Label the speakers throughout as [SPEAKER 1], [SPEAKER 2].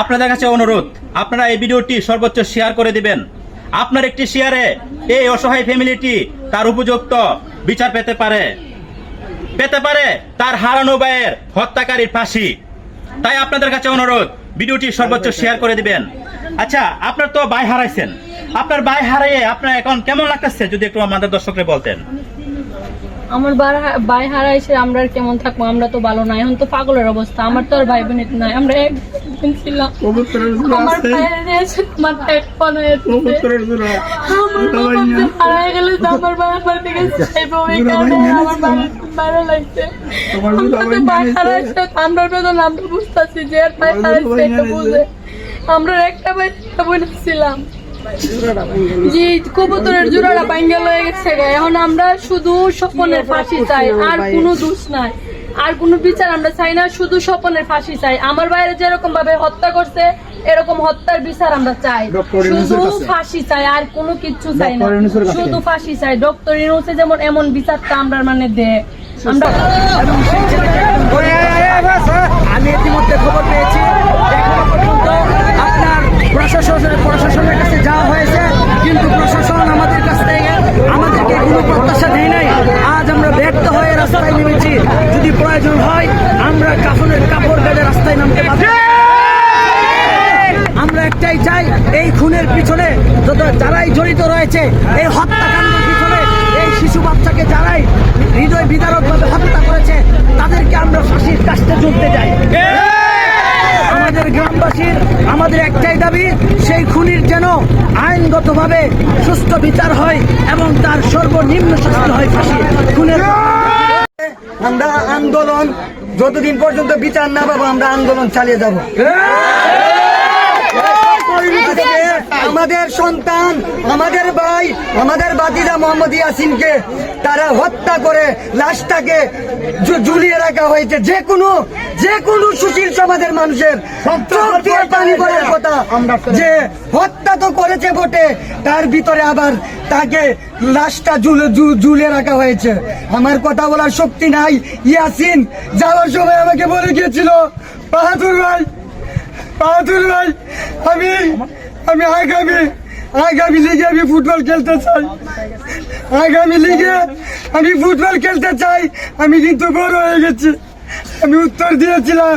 [SPEAKER 1] আপনাদের কাছে অনুরোধ, আপনারা এই ভিডিওটি সর্বোচ্চ শেয়ার করে দিবেন। আপনার একটি শেয়ারে এই অসহায় ফ্যামিলিটি তার উপযুক্ত বিচার পেতে পারে। পেতে পারে তার হারানো ভাইয়ের হত্যাকারীর ফাঁসি। তাই আপনাদের কাছে অনুরোধ, ভিডিওটি সর্বোচ্চ শেয়ার করে দিবেন। আচ্ছা আপনার তো ভাই হারাইছেন। আপনার ভাই হারাইয়ে আপনার এখন কেমন লাগতেছে যদি একটু আমাদের দর্শকরা বলতেন?
[SPEAKER 2] আমার ভাই হারাইছে আমরা আর কেমন থাকব? আমরা তো ভালো নাই এখন তো পাগলের অবস্থা। আমার তো আর ভাই বোন নাই আমরা একদিন ছিলাম। আমার গেলে আমার দিকে ভালো লাগছে? আমরা তো ভাই হারাইছে আমরা তো নামটা বুঝতেছি যে ভাই হারাইছে এটা বুঝে। আমরা একটা ভাই বোন ছিলাম। জি কবুতরের জোড়াটা বাইঙ্গা হয়ে গেছে এখন আমরা শুধু স্বপনের ফাঁসি চাই আর কোনো দোষ নাই। আর কোনো বিচার আমরা চাই না শুধু স্বপনের ফাঁসি চাই। আমার বাইরে যেরকম ভাবে হত্যা করছে এরকম হত্যার বিচার আমরা চাই। শুধু ফাঁসি চাই আর কোনো কিচ্ছু চাই না। শুধু ফাঁসি চাই। ডক্টর যেমন এমন বিচারটা আমরা মানে দে আমরা
[SPEAKER 3] আমি ইতিমধ্যে খবর পেয়েছি এখনও পর্যন্ত আপনার প্রশাসনের প্রশাসনের কাছে যাওয়া হয়েছে কিন্তু প্রশাসন আমাদের কাছ থেকে আমাদেরকে কোনো প্রত্যাশা দেয় নাই আজ আমরা ব্যর্থ হয়ে রাস্তায় নেমেছি যদি প্রয়োজন হয় আমরা কাফনের কাপড় বেঁধে রাস্তায় নামতে পারি আমরা একটাই চাই এই খুনের পিছনে যত যারাই জড়িত রয়েছে এই হত্যাকাণ্ডের পিছনে এই শিশু বাচ্চাকে যারাই হৃদয় বিদারক ভাবে হত্যা করেছে তাদেরকে আমরা ফাঁসির কাছতে ঝুলতে যাই আমাদের গ্রামবাসীর আমাদের একটাই দাবি সেই খুনির যেন আইনগতভাবে সুস্থ বিচার হয় এবং তার সর্বনিম্ন শাস্তি হয় ফাঁসি। খুনের আমরা আন্দোলন যতদিন পর্যন্ত বিচার না পাবো আমরা আন্দোলন চালিয়ে যাব। আমাদের সন্তান আমাদের ভাই আমাদের বাতিজা মোহাম্মদ ইয়াসিনকে তারা হত্যা করে লাশটাকে ঝুলিয়ে রাখা হয়েছে। যে কোনো যে কোনো সুশীল সমাজের মানুষের চোখ দিয়ে পানি পড়ার কথা যে হত্যা তো করেছে বটে তার ভিতরে আবার তাকে লাশটা ঝুলে রাখা হয়েছে। আমার কথা বলার শক্তি নাই। ইয়াসিন যাওয়ার সময় আমাকে বলে গিয়েছিল বাহাদুর ভাই বাহাদুর ভাই আমি আমি আগামী আগামী লিগে আমি ফুটবল খেলতে চাই। আগামী লিগে আমি ফুটবল খেলতে চাই। আমি কিন্তু বড় হয়ে গেছি। আমি উত্তর দিয়েছিলাম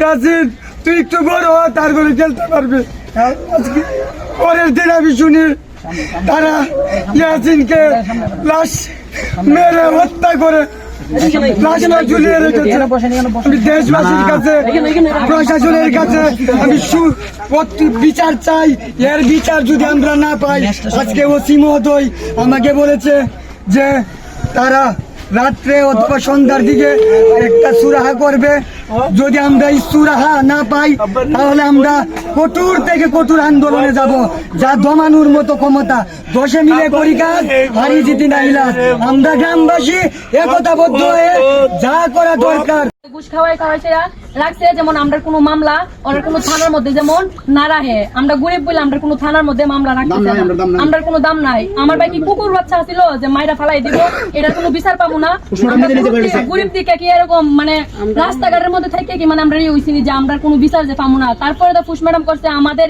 [SPEAKER 3] ইয়াসিন তুই একটু বড় হ, তারপরে খেলতে পারবি। পরের দিন আমি শুনি, তারা ইয়াসিনকে লাশ মেরে হত্যা করে প্রশাসনের কাছে আমি বিচার চাই এর বিচার যদি আমরা না পাই আজকে ও মহোদয় আমাকে বলেছে যে তারা রাত্রে অথবা সন্ধ্যার দিকে একটা সুরাহা করবে। যদি আমরা এই সুরাহা না পাই, তাহলে আমরা কঠোর থেকে কঠোর আন্দোলনে যাব। যা দমানুর মতো ক্ষমতা। দশে মিলে করি কাজ, হারি জিতি না। আমরা গ্রামবাসী একতাবদ্ধ হয়ে যা করা দরকার।
[SPEAKER 2] ঘুষ খাওয়াই রাখছে যেমন আমরা কোনো মামলা কোনো থানার মধ্যে যেমন না আমরা গরিব বলে আমরা কোনো থানার মধ্যে মামলা রাখতে আমরা কোনো দাম নাই। আমার ভাই কি কুকুর বাচ্চা ছিল যে মাইরা ফালাই দিব? এটার কোনো বিচার পাবো না। গরিব দিকে- কি এরকম মানে রাস্তাঘাটের মধ্যে থেকে কি মানে আমরা ইয়ে যে আমরা কোনো বিচার যে পাবো না? তারপরে তো ফুস ম্যাডাম করছে আমাদের